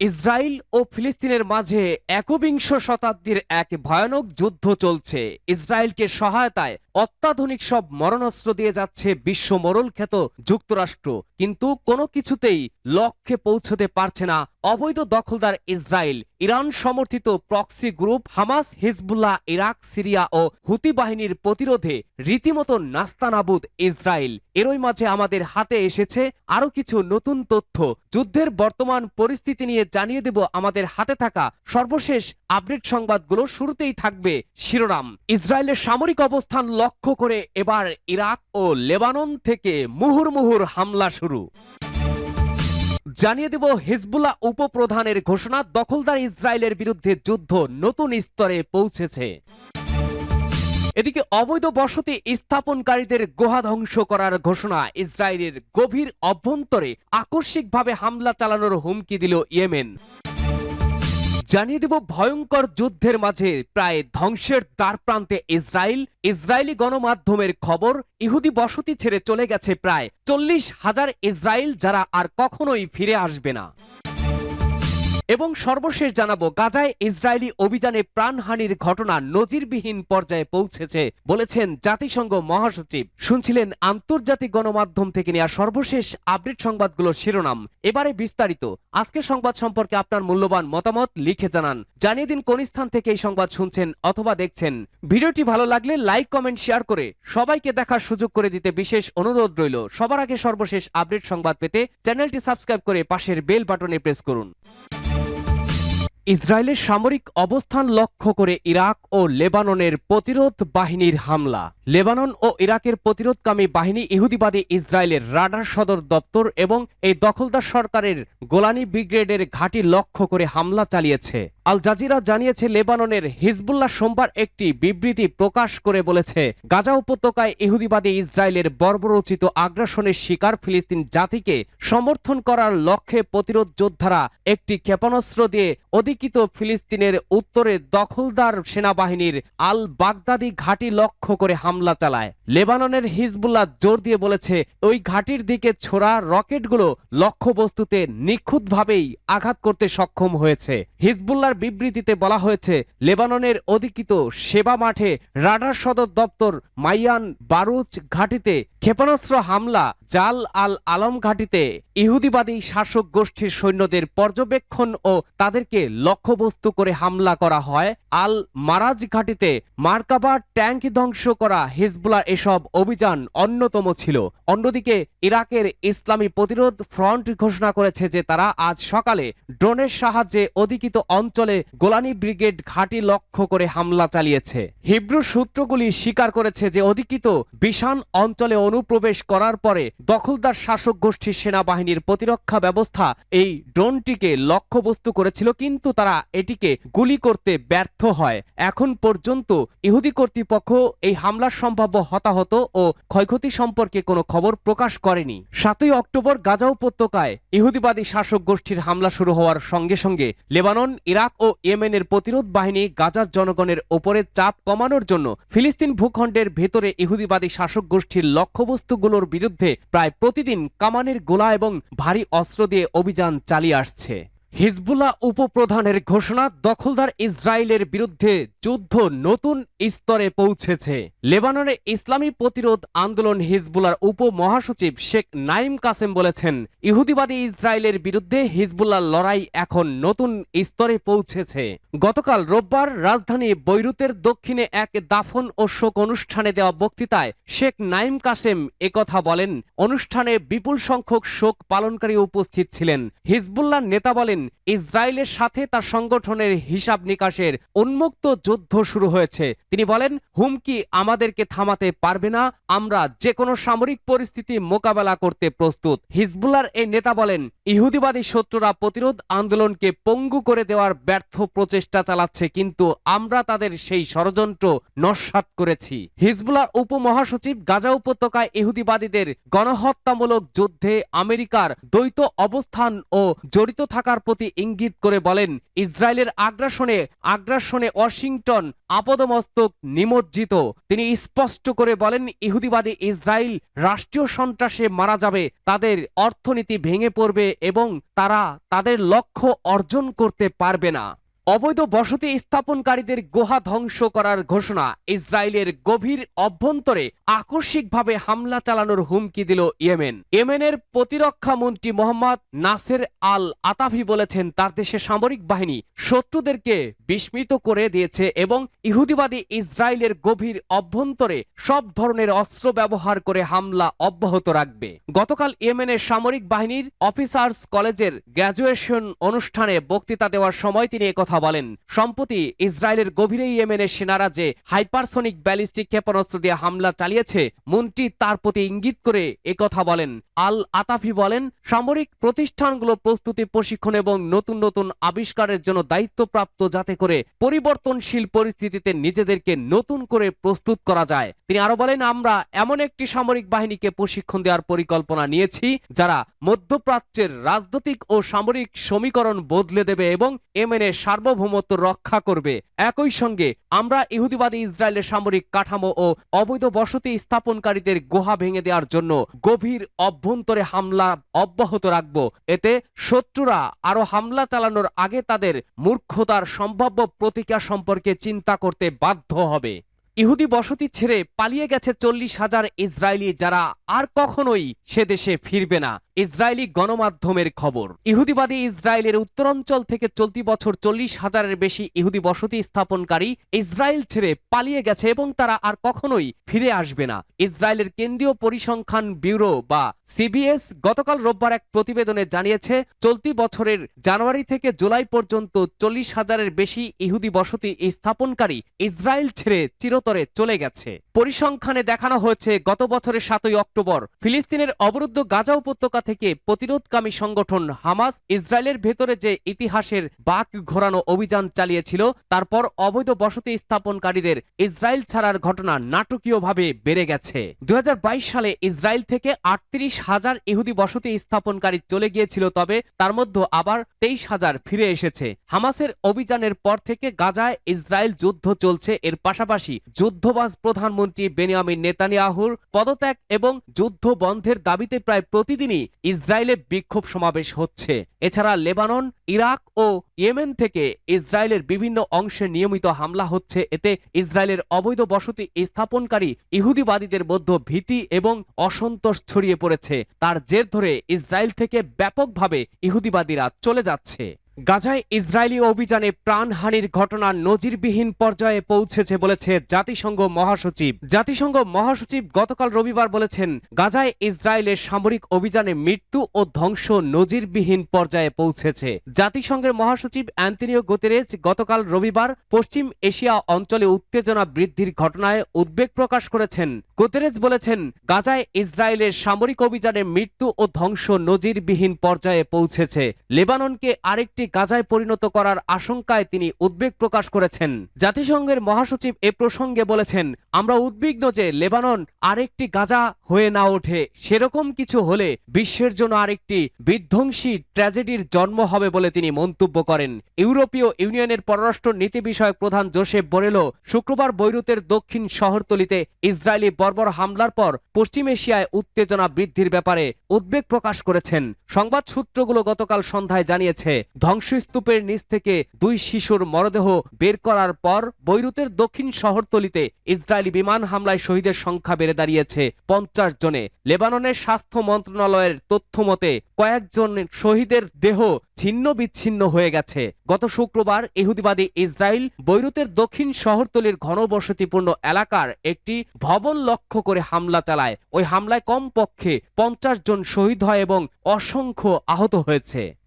Israel ও ফিলিস্তিনের মাঝে একবিংশ শতাব্দীর এক ভয়ানক যুদ্ধ চলছে। ইসরায়েলকে সহায়তায় অত্যাধুনিক সব মরণাস্ত্র দিয়ে যাচ্ছে বিশ্ব মরল খ্যাত যুক্তরাষ্ট্র। কিন্তু কোনো কিছুতেই লক্ষ্যে পৌঁছতে পারছে না অবৈধ দখলদার ইসরায়েল। ইরান সমর্থিত proxy group Hamas, Hezbollah, Iraq, Syria ও হুতি বাহিনীর প্রতিরোধে রীতিমতো নাস্তানাবুদ ইসরায়েল। এরই মাঝে আমাদের হাতে এসেছে আরও কিছু নতুন তথ্য। যুদ্ধের বর্তমান পরিস্থিতি নিয়ে জানিয়ে দেব আমাদের হাতে থাকা সর্বশেষ আপডেট সংবাদগুলো শুরুতেই থাকবে শিরোনাম। ইসরায়েলের সামরিক অবস্থান লক্ষ্য করে এবার ইরাক ও লেবানন থেকে মুহুর্মুহুর হামলা শুরু। জানিয়ে দেব হিজবুল্লাহ উপপ্রধানের ঘোষণা, দখলদার ইসরায়েলের বিরুদ্ধে যুদ্ধ নতুন স্তরে পৌঁছেছে। এদিকে অবৈধ বসতি স্থাপনকারীদের গুহা ধ্বংস করার ঘোষণা ইসরায়েলের গভীর অভ্যন্তরে আকস্মিকভাবে হামলা চালানোর হুমকি দিল ইয়েমেন। জানিয়ে দেব, ভয়ঙ্কর যুদ্ধের মাঝে প্রায় ধ্বংসের দ্বার প্রান্তে ইসরায়েল। ইসরায়েলি গণমাধ্যমের খবর, ইহুদি বসতি ছেড়ে চলে গেছে প্রায় চল্লিশ হাজার ইসরায়েল যারা আর কখনোই ফিরে আসবে না। এবং সর্বশেষ জানাব, গাজায় ইসরায়েলি অভিযানে প্রাণহানির ঘটনা নজিরবিহীন পর্যায়ে পৌঁছেছে, বলেছেন জাতিসংঘ মহাসচিব। শুনছিলেন আন্তর্জাতিক গণমাধ্যম থেকে নেওয়া সর্বশেষ আপডেট সংবাদগুলো শিরোনাম। এবারে বিস্তারিত। আজকের সংবাদ সম্পর্কে আপনার মূল্যবান মতামত লিখে জানান। জানিয়ে দিন কোন স্থান থেকে এই সংবাদ শুনছেন অথবা দেখছেন। ভিডিওটি ভালো লাগলে লাইক, কমেন্ট, শেয়ার করে সবাইকে দেখার সুযোগ করে দিতে বিশেষ অনুরোধ রইল। সবার আগে সর্বশেষ আপডেট সংবাদ পেতে চ্যানেলটি সাবস্ক্রাইব করে পাশের বেল বাটনে প্রেস করুন। ইসরায়েলের সামরিক অবস্থান লক্ষ্য করে ইরাক ও লেবাননের প্রতিরোধ বাহিনীর হামলা। লেবানন ও ইরাকের প্রতিরোধকামী বাহিনী ইহুদিবাদী ইসরায়েলের রাডার সদর দপ্তর এবং এই দখলদার সরকারের গোলানি ব্রিগেডের ঘাঁটি লক্ষ্য করে হামলা চালিয়েছে। আল জাজিরা জানিয়েছে, লেবাননের হিজবুল্লাহ সোমবার একটি বিবৃতি প্রকাশ করে বলেছে, গাজা উপত্যকায় ইহুদিবাদী ইসরায়েলের বর্বরোচিত আগ্রাসনের শিকার ফিলিস্তিন জাতিকে সমর্থন করার লক্ষ্যে প্রতিরোধ যোদ্ধারা একটি ক্ষেপণাস্ত্র দিয়ে অধিকৃত ফিলিস্তিনের উত্তরে দখলদার সেনাবাহিনীর আল বাগদাদি ঘাঁটি লক্ষ্য করে হামলা চালায়। লেবাননের হিজবুল্লাহ জোর দিয়ে বলেছে, ওই ঘাঁটির দিকে ছোড়া রকেটগুলো লক্ষ্যবস্তুতে নিখুঁতভাবেই আঘাত করতে সক্ষম হয়েছে। হিজবুল্লার বিবৃতিতে বলা হয়েছে, লেবাননের অধিকৃত সেবা মাঠে রাডার সদর দপ্তর মাইয়ান বারুচ ঘাটিতে ক্ষেপণাস্ত্র হামলা জাল আল আলম ঘাটিতে ইহুদিবাদী শাসক গোষ্ঠীর সৈন্যদের পর্যবেক্ষণ ও তাদেরকে লক্ষ্যবস্তু করে হামলা করা হয়। আল মারাজ ঘাটিতে মার্কাবা ট্যাঙ্ক ধ্বংস করা হিজবুলার এসব অভিযান অন্যতম ছিল। অন্যদিকে ইরাকের ইসলামী প্রতিরোধ ফ্রন্ট ঘোষণা করেছে যে তারা আজ সকালে ড্রোনের সাহায্যে অধিকৃত অঞ্চলে গোলানি ব্রিগেড ঘাঁটি লক্ষ্য করে হামলা চালিয়েছে। হিব্রু সূত্রগুলি স্বীকার করেছে যে অধিকৃত বিশান অঞ্চলে অনুপ্রবেশ করার পরে দখলদার শাসক গোষ্ঠীর সেনাবাহিনীর প্রতিরক্ষা ব্যবস্থা এই ড্রোনটিকে লক্ষ্যবস্তু করেছিল, কিন্তু তারা এটিকে গুলি করতে ব্যর্থ হয়। এখন পর্যন্ত ইহুদি কর্তৃপক্ষ এই হামলার সম্ভাব্য হতাহত ও ক্ষয়ক্ষতি সম্পর্কে কোনো খবর প্রকাশ করেনি। সাতই অক্টোবর গাজা উপত্যকায় ইহুদিবাদী শাসক গোষ্ঠীর হামলা শুরু হওয়ার সঙ্গে সঙ্গে লেবানন, ইরাক ও ইয়েমেনের প্রতিরোধ বাহিনী গাজার জনগণের ওপরে চাপ কমানোর জন্য ফিলিস্তিন ভূখণ্ডের ভেতরে ইহুদিবাদী শাসক গোষ্ঠীর লক্ষ্যবস্তুগুলোর বিরুদ্ধে প্রায় প্রতিদিন কামানের গোলা এবং ভারী অস্ত্র দিয়ে অভিযান চালিয়ে আসছে। হিজবুল্লাহ উপপ্রধানের ঘোষণা, দখলদার ইসরায়েলের বিরুদ্ধে যুদ্ধ নতুন স্তরে পৌঁছেছে। লেবাননে ইসলামী প্রতিরোধ আন্দোলন হিজবুল্লার উপ মহাসচিব শেখ নাইম কাসেম বলেছেন, ইহুদিবাদী ইসরায়েলের বিরুদ্ধে হিজবুল্লাহ লড়াই এখন নতুন স্তরে পৌঁছেছে। গতকাল রোববার রাজধানী বৈরুতের দক্ষিণে এক দাফন ও শোক অনুষ্ঠানে দেওয়া বক্তৃতায় শেখ নাইম কাসেম একথা বলেন, অনুষ্ঠানে বিপুল সংখ্যক শোক পালনকারী উপস্থিত ছিলেন। হিজবুল্লাহ নেতা বলেন, ইসরায়েলের সাথে তার সংগঠনের হিসাব নিকাশের উন্মুক্ত যুদ্ধ শুরু হয়েছে। তিনি বলেন, হুমকি আমাদেরকে থামাতে পারবে না। আমরা যে কোনো সামরিক পরিস্থিতি মোকাবেলা করতে প্রস্তুত। হিজবুল্লার এই নেতা বলেন, ইহুদিবাদী শত্রুরা প্রতিরোধ আন্দোলনকে পঙ্গু করে দেওয়ার ব্যর্থ প্রচেষ্টা চালাচ্ছে, কিন্তু আমরা তাদের সেই ষড়যন্ত্র নস্বাত করেছি। হিজবুল্লার উপমহাসচিব গাজা উপত্যকায় ইহুদিবাদীদের গণহত্যামূলক যুদ্ধে আমেরিকার দ্বৈত অবস্থান ও জড়িত থাকার প্রতি ইঙ্গিত করে বলেন, ইসরায়েলের আগ্রাসনে আগ্রাসনে ওয়াশিংটন ওয়াশিংটন আপদমস্তক নিমজ্জিত। তিনি স্পষ্ট করে বলেন, ইহুদিবাদী ইসরায়েল রাষ্ট্রীয় সন্ত্রাসে মারা যাবে, তাদের অর্থনীতি ভেঙে পড়বে এবং তারা তাদের লক্ষ্য অর্জন করতে পারবে না। অবৈধ বসতি স্থাপনকারীদের গুহা ধ্বংস করার ঘোষণা ইসরায়েলের গভীর অভ্যন্তরে আকস্মিকভাবে হামলা চালানোর হুমকি দিল ইয়েমেন। ইয়েমেনের প্রতিরক্ষা মন্ত্রী মোহাম্মদ নাসের আল আতাফি বলেছেন, তার দেশে সামরিক বাহিনী শত্রুদেরকে বিস্মিত করে দিয়েছে এবং ইহুদিবাদী ইসরায়েলের গভীর অভ্যন্তরে সব ধরনের অস্ত্র ব্যবহার করে হামলা অব্যাহত রাখবে। গতকাল ইয়েমেনের সামরিক বাহিনীর অফিসার্স কলেজের গ্র্যাজুয়েশন অনুষ্ঠানে বক্তৃতা দেওয়ার সময় তিনি একথা বলেন। সম্প্রতি ইসরায়েলের গভীরে ইয়েমেনের সেনারা যে হাইপারসনিক ব্যালিস্টিক ক্ষেপণাস্ত্র দিয়ে হামলা চালিয়েছে। মন্ত্রী তার প্রতি ইঙ্গিত করে একথা বলেন। আল আতাফি বলেন, সামরিক প্রতিষ্ঠানগুলো প্রস্তুতি প্রশিক্ষণ এবং নতুন নতুন আবিষ্কারের জন্য দায়িত্বপ্রাপ্ত যাতে করে পরিবর্তনশীল পরিস্থিতিতে নিজেদেরকে নতুন করে প্রস্তুত করা যায়। তিনি আরও বলেন, আমরা এমন একটি সামরিক বাহিনীকে প্রশিক্ষণ দেওয়ার পরিকল্পনা নিয়েছি, যারা মধ্যপ্রাচ্যের রাজনৈতিক ও সামরিক সমীকরণ বদলে দেবে এবং এমএনএ সার্বভৌমত্ব রক্ষা করবে। একই সঙ্গে আমরা ইহুদিবাদী ইসরায়েলের সামরিক কাঠামো ও অবৈধ বসতি স্থাপনকারীদের গুহা ভেঙে দেওয়ার জন্য গভীর অভ্যন্তরে হামলা অব্যাহত রাখব। এতে শত্রুরা আরও হামলা চালানোর আগে তাদের মূর্খতার সম্ভাব্য প্রতিক্রিয়া সম্পর্কে চিন্তা করতে বাধ্য হবে। ইহুদি বসতি ছেড়ে পালিয়ে গেছে চল্লিশ হাজার ইসরায়েলি যারা আর কখনোই সে দেশে ফিরবে না। ইসরায়েলি গণমাধ্যমের খবর। ইহুদিবাদী ইসরায়েলের উত্তরাঞ্চল থেকে চলতি বছর চল্লিশ হাজারের বেশি ইহুদি বসতি স্থাপনকারী ইসরায়েল ছেড়ে পালিয়ে গেছে এবং তারা আর কখনোই ফিরে আসবে না। ইসরায়েলের কেন্দ্রীয় পরিসংখ্যান ব্যুরো বা সিবিএস গতকাল রোববার এক প্রতিবেদনে জানিয়েছে, চলতি বছরের জানুয়ারি থেকে জুলাই পর্যন্ত চল্লিশ হাজারের বেশি ইহুদি বসতি স্থাপনকারী ইসরায়েল ছেড়ে চিরতরে চলে গেছে। পরিসংখ্যানে দেখানো হয়েছে, গত বছরের সাতই অক্টোবর ফিলিস্তিনের অবরুদ্ধ গাজা উপত্যকা থেকে প্রতিরোধকামী সংগঠন হামাস ইসরায়েলের ভেতরে যে ইতিহাসের বাক ঘোরানো অভিযান চালিয়েছিল, তারপর অবৈধ বসতি স্থাপনকারীদের ইসরায়েল ছাড়ার ঘটনা নাটকীয়ভাবে বেড়ে গেছে। দু হাজার বাইশ সালে ইসরায়েল থেকে আটত্রিশ হাজার ইহুদি বসতি স্থাপনকারী চলে গিয়েছিল, তবে তার মধ্যে আবার তেইশ হাজার ফিরে এসেছে। হামাসের অভিযানের পর থেকে গাজায় ইসরায়েল যুদ্ধ চলছে। এর পাশাপাশি যুদ্ধবাজ প্রধানমন্ত্রী বেনিয়ামিন নেতানিয়াহুর পদত্যাগ এবং যুদ্ধ বন্ধের দাবিতে প্রায় প্রতিদিনই ইসরায়েলে বিক্ষোভ সমাবেশ হচ্ছে। এছাড়া লেবানন, ইরাক ও ইয়েমেন থেকে ইসরায়েলের বিভিন্ন অংশে নিয়মিত হামলা হচ্ছে। এতে ইসরায়েলের অবৈধ বসতি স্থাপনকারী ইহুদিবাদীদের মধ্যে ভীতি এবং অসন্তোষ ছড়িয়ে পড়েছে। তার জের ধরে ইসরায়েল থেকে ব্যাপকভাবে ইহুদিবাদীরা চলে যাচ্ছে। গাজায় ইসরায়েলি অভিযানে প্রাণহানির ঘটনা নজিরবিহীন পর্যায়ে পৌঁছেছে বলেছে জাতিসংঘ মহাসচিব। জাতিসংঘ মহাসচিব গতকাল রবিবার বলেছেন, গাজায় ইসরায়েলের সামরিক অভিযানে মৃত্যু ও ধ্বংস নজিরবিহীন পর্যায়ে পৌঁছেছে। জাতিসংঘের মহাসচিব অ্যান্টনিও গোতেরেজ গতকাল রবিবার পশ্চিম এশিয়া অঞ্চলে উত্তেজনা বৃদ্ধির ঘটনায় উদ্বেগ প্রকাশ করেছেন। গোতেরেজ বলেছেন, গাজায় ইসরায়েলের সামরিক অভিযানে মৃত্যু ও ধ্বংস নজিরবিহীন পর্যায়ে পৌঁছেছে। লেবাননকে আরেকটি গাজায় পরিণত করার আশঙ্কায় তিনি উদ্বেগ প্রকাশ করেছেন। জাতিসংঘের মহাসচিব এ প্রসঙ্গে বলেছেন, আমরা উদ্বিগ্ন যে লেবানন আরেকটি গাজা হয়ে না ওঠে। সেরকম কিছু হলে বিশ্বের জন্য আরেকটি বিধ্বংসী ট্র্যাজেডির জন্ম হবে বলে তিনি মন্তব্য করেন। ইউরোপীয় ইউনিয়নের পররাষ্ট্র নীতি বিষয়ক প্রধান জোসেফ বোরেলো শুক্রবার বৈরুতের দক্ষিণ শহরতলিতে ইসরায়েলি বর্বর হামলার পর পশ্চিম এশিয়ায় উত্তেজনা বৃদ্ধির ব্যাপারে উদ্বেগ প্রকাশ করেছেন। সংবাদ সূত্রগুলো গতকাল সন্ধ্যায় জানিয়েছে ধ্বংসস্তূপের নিচ থেকে দুই শিশুর মরদেহ বের করার পর বৈরুতের দক্ষিণ শহরতলিতে ইসরায়েলি বিমান হামলায় শহীদের সংখ্যা বেড়ে দাঁড়িয়েছে পঞ্চাশ জনে। লেবাননের স্বাস্থ্য মন্ত্রণালয়ের তথ্য মতে, কয়েকজন শহীদের দেহ ছিন্ন বিচ্ছিন্ন হয়ে গেছে। গত শুক্রবার ইহুদিবাদী ইসরায়েল বৈরুতের দক্ষিণ শহরতলির ঘনবসতিপূর্ণ এলাকার একটি ভবন লক্ষ্য করে হামলা চালায়। ওই হামলায় কমপক্ষে পঞ্চাশ জন শহীদ হয় এবং অসংখ্য আহত হয়েছে।